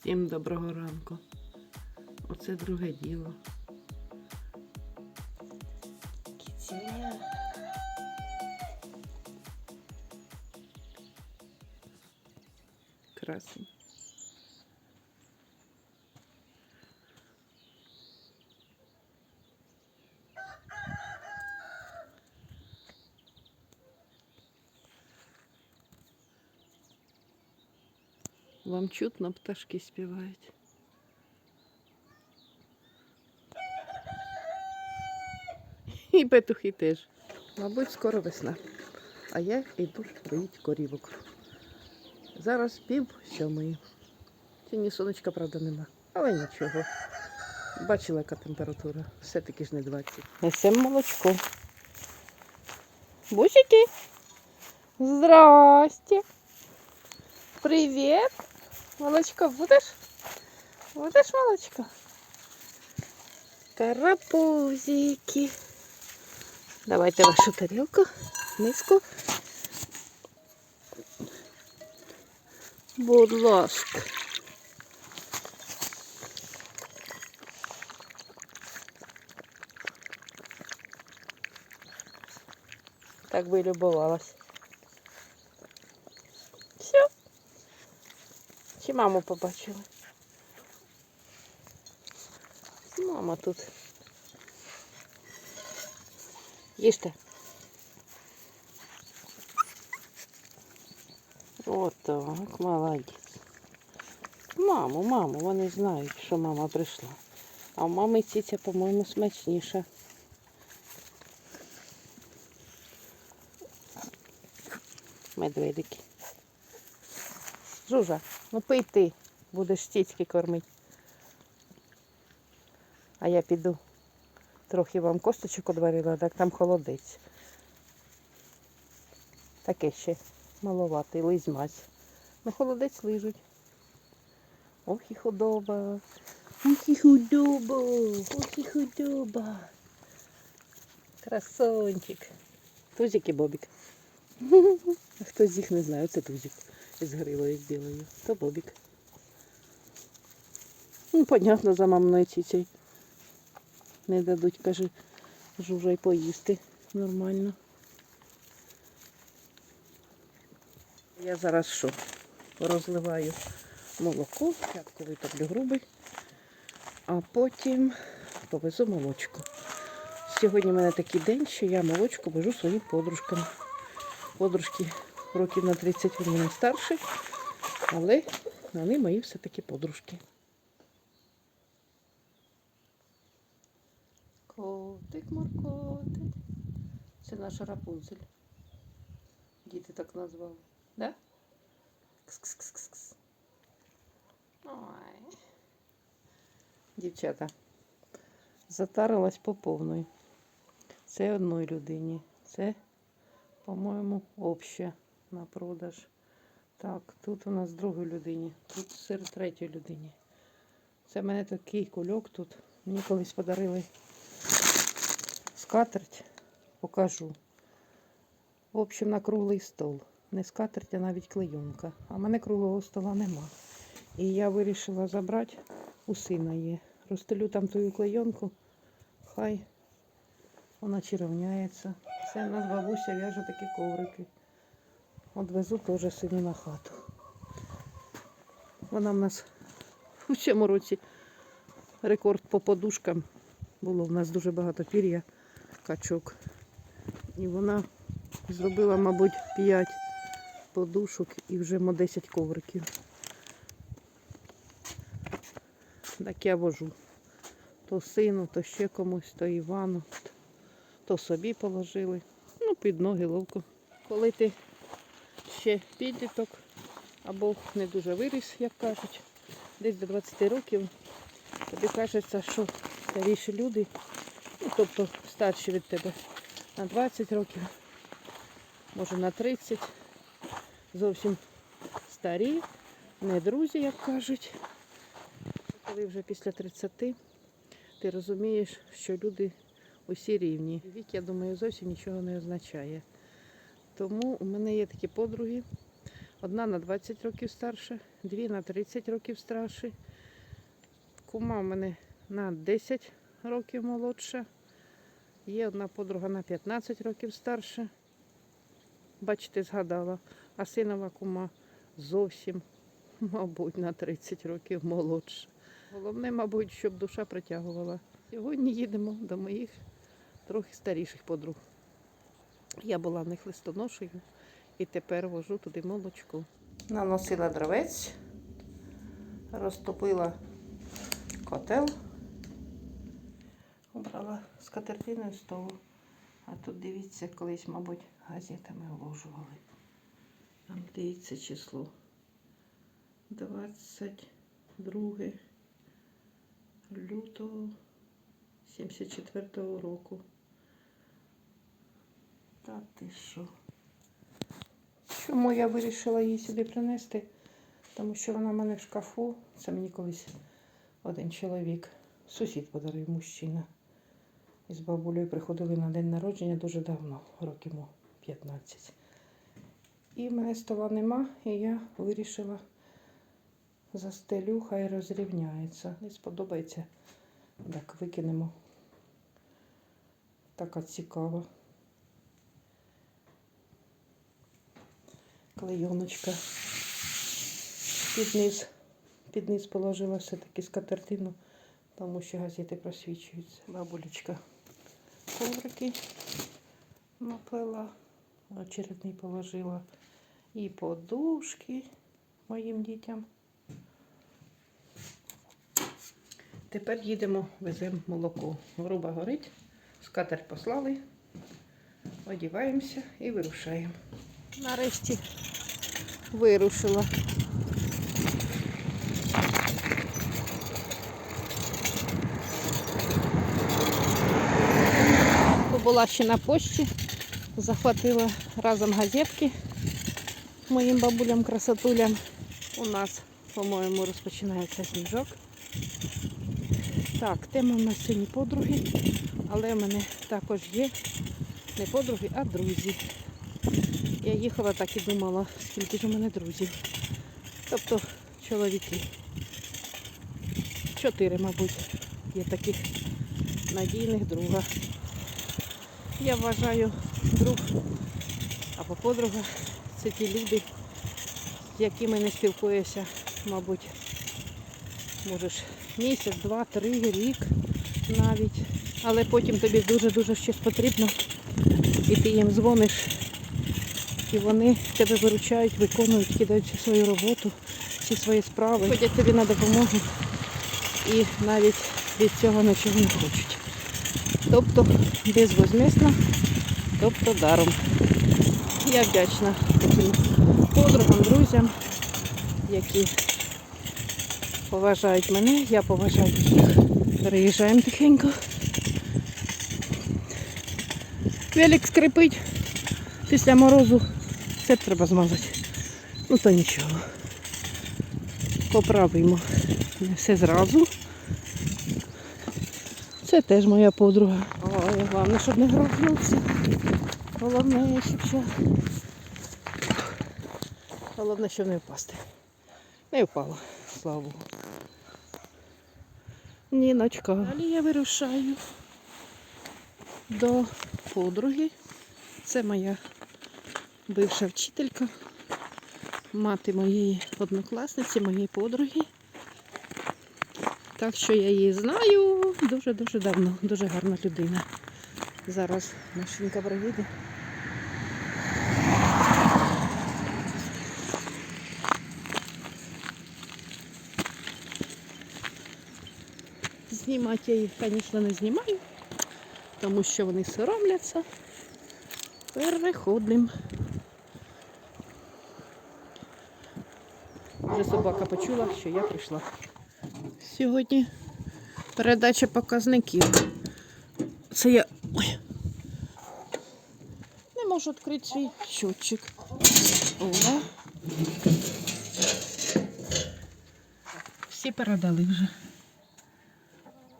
Всім доброго ранку. Оце друге діло. Красень. Вам чутно пташки співають. І петухи теж. Мабуть, скоро весна. А я йду доїть корівок. Зараз пів сьомої. Сьогодні сонечка, правда, нема. Але нічого. Бачила, яка температура. Все-таки ж не 20. Несемо молочко. Бусики. Здрасте. Привіт. Молочко будеш? Будеш молочко? Карапузики. Давайте вашу тарілку, миску. Будь ласка. Так би любувалась. Чи маму побачили? Мама тут. Їжте. Отак, молодець. Маму, маму, вони знають, що мама прийшла. А у мами циця, по-моєму, смачніша. Медведики. Жужа, ну пий ти, будеш цицьки кормити. А я піду. Трохи вам косточок одварила, так там холодець. Таке ще маловатий, лизьмась. Ну, холодець лижуть. Ох і худоба. Ох і худоба. Ох і худоба. Красончик. Тузик і Бобік. Хто з їх не знає, це Тузик із гривою з білою. То Бобік. Ну, понятно, за мамною цицей. Не дадуть, каже, жужа й поїсти нормально. Я зараз що? Розливаю молоко, спочатку витоплю грубий, а потім повезу молочко. Сьогодні в мене такий день, що я молочко вожу своїм подружкам. Подружки років на 30 від мене старші, але вони мої все-таки подружки. Котик моркотик. Це наша рапунцель. Діти так назвали. Да? Кс-кс-кс-кс. Ой. Дівчата. Затарилась по повної. Це одної людині. Це, по-моєму, обще на продаж. Так, тут у нас другій людині. Тут сир третій людині. Це в мене такий кульок тут. Мені колись подарили скатерть, покажу. В общем, на круглий стол. Не скатерть, а навіть клейонка. А в мене круглого стола нема. І я вирішила забрати, у сина є. Розстелю там тую клейонку, хай вона червоняється. Це в нас бабуся в'яже такі коврики. Одвезу теж сину на хату. Вона в нас у цьому році рекорд по подушкам. Було в нас дуже багато пір'я, качок. І вона зробила, мабуть, 5 подушок і вже мо 10 ковриків. Так я вожу. То сину, то ще комусь, то Івану, то собі положили. Ну, під ноги ловко. Коли ти ще підліток або не дуже виріс, як кажуть, десь до 20 років, тобі кажеться, що старіші люди, ну, тобто старші від тебе на 20 років, може на 30, зовсім старі, не друзі, як кажуть. Коли вже після 30 ти розумієш, що люди усі рівні. Вік, я думаю, зовсім нічого не означає. Тому у мене є такі подруги. Одна на 20 років старше, дві на 30 років старші. Кума в мене на 10 років молодша. Є одна подруга на 15 років старша. Бачите, згадала. А синова кума зовсім, мабуть, на 30 років молодша. Головне, мабуть, щоб душа притягувала. Сьогодні їдемо до моїх трохи старіших подруг. Я була в них листоношею і тепер вожу туди молочко. Наносила дровець, розтопила котел, обрала скатертиною столу. А тут дивіться, колись, мабуть, газетами вложували. Там дивіться число. 22 лютого 74-го року. Та ти що? Чому я вирішила її сюди принести? Тому що вона в мене в шкафу. Це мені колись один чоловік, сусід подарив мужчина. І з бабулею приходили на день народження дуже давно, років мо 15. І в мене стола нема, і я вирішила застелю, хай розрівняється. Не сподобається. Так, викинемо. Така цікава. Клейоночка. Під низ, під низ положила все-таки скатертину, тому що газети просвічуються. Бабулечка коврики наплела, очередний положила. І подушки моїм дітям. Тепер їдемо, веземо молоко. Груба горить, скатерть послали, одіваємося і вирушаємо. Нарешті вирушила. Була ще на пошті, захватила разом газетки моїм бабулям, красотулям. У нас, по-моєму, розпочинається сніжок. Так, тема в нас сьогодні подруги, але в мене також є не подруги, а друзі. Я їхала так і думала, скільки ж у мене друзів. Тобто чоловіки. Чотири, мабуть, є таких надійних друга. Я вважаю, друг або подруга це ті люди, з якими не спілкуєшся, мабуть, можеш місяць, два, три, рік навіть. Але потім тобі дуже-дуже щось потрібно, і ти їм дзвониш, і вони тебе виручають, виконують, кидають всю свою роботу, всі свої справи, ходять тобі на допомогу і навіть від цього нічого не хочуть. Тобто безвозмісно, тобто даром. Я вдячна таким подругам, друзям, які поважають мене, я поважаю їх. Переїжджаємо тихенько. Велик скрипить після морозу. Це треба змазати. Ну то нічого. Поправимо. Не все зразу. Це теж моя подруга. Ой, головне, щоб не грохнувся. Головне, щоб ще. Головне, щоб не впасти. Не впала, слава Богу. Ніночка. Далі я вирушаю до подруги. Це моя бивша вчителька, мати моєї однокласниці, моєї подруги. Так що я її знаю дуже-дуже давно, дуже гарна людина. Зараз машинка проїде. Знімати я їх, звісно, не знімаю, тому що вони соромляться. Переходимо. Вже собака почула, що я прийшла. Сьогодні передача показників. Це я. Ой. Не можу відкрити свій щотчик. О. Всі передали вже.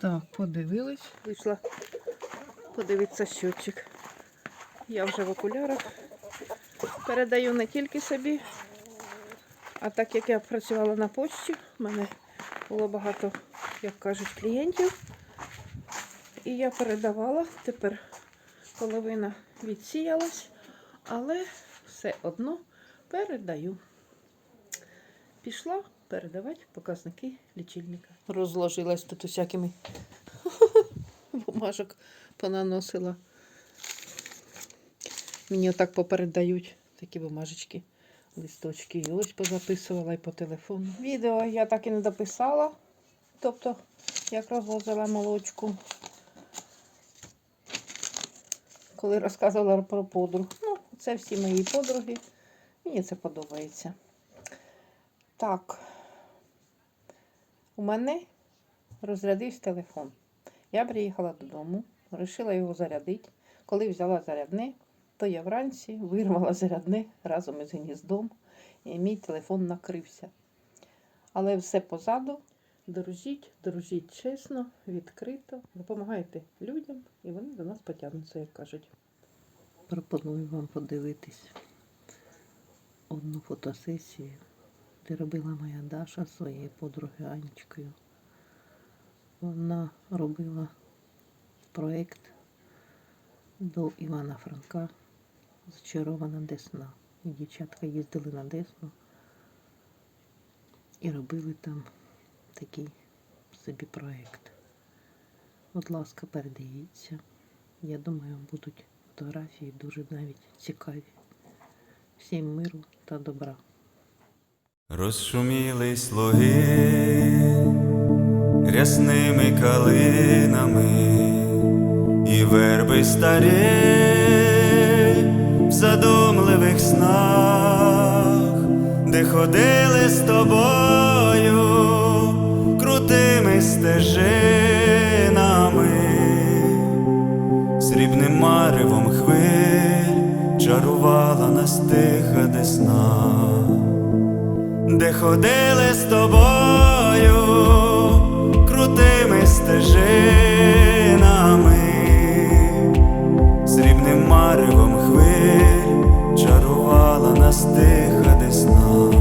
Так, подивились. Вийшла подивитися щотчик. Я вже в окулярах. Передаю не тільки собі, А так як я працювала на почті, в мене було багато, як кажуть, клієнтів. І я передавала. Тепер половина відсіялась, але все одно передаю. Пішла передавати показники лічильника. Розложилась тут усякими бумажок понаносила. Мені отак попередають такі бумажечки, листочки. І ось позаписувала і по телефону. Відео я так і не дописала. Тобто, як розвозила молочку. Коли розказувала про подруг. Ну, це всі мої подруги. Мені це подобається. Так. У мене розрядився телефон. Я приїхала додому, вирішила його зарядити. Коли взяла зарядне, то я вранці вирвала зарядне разом із гніздом, і мій телефон накрився. Але все позаду. Дружіть, дружіть чесно, відкрито, допомагайте людям, і вони до нас потягнуться, як кажуть. Пропоную вам подивитись одну фотосесію, де робила моя Даша своєю подругою Анечкою. Вона робила проєкт до Івана Франка Зачарована Десна. І дівчатка їздили на Десну і робили там такий собі проєкт. Будь ласка, передивіться. Я думаю, будуть фотографії дуже навіть цікаві. Всім миру та добра. Розшумілись луги рясними калинами і верби старі в задумливих снах, де ходили з тобою крутими стежинами, срібним маревом хвиль чарувала нас тиха десна де ходили з тобою крутими стежинами. настиха десна.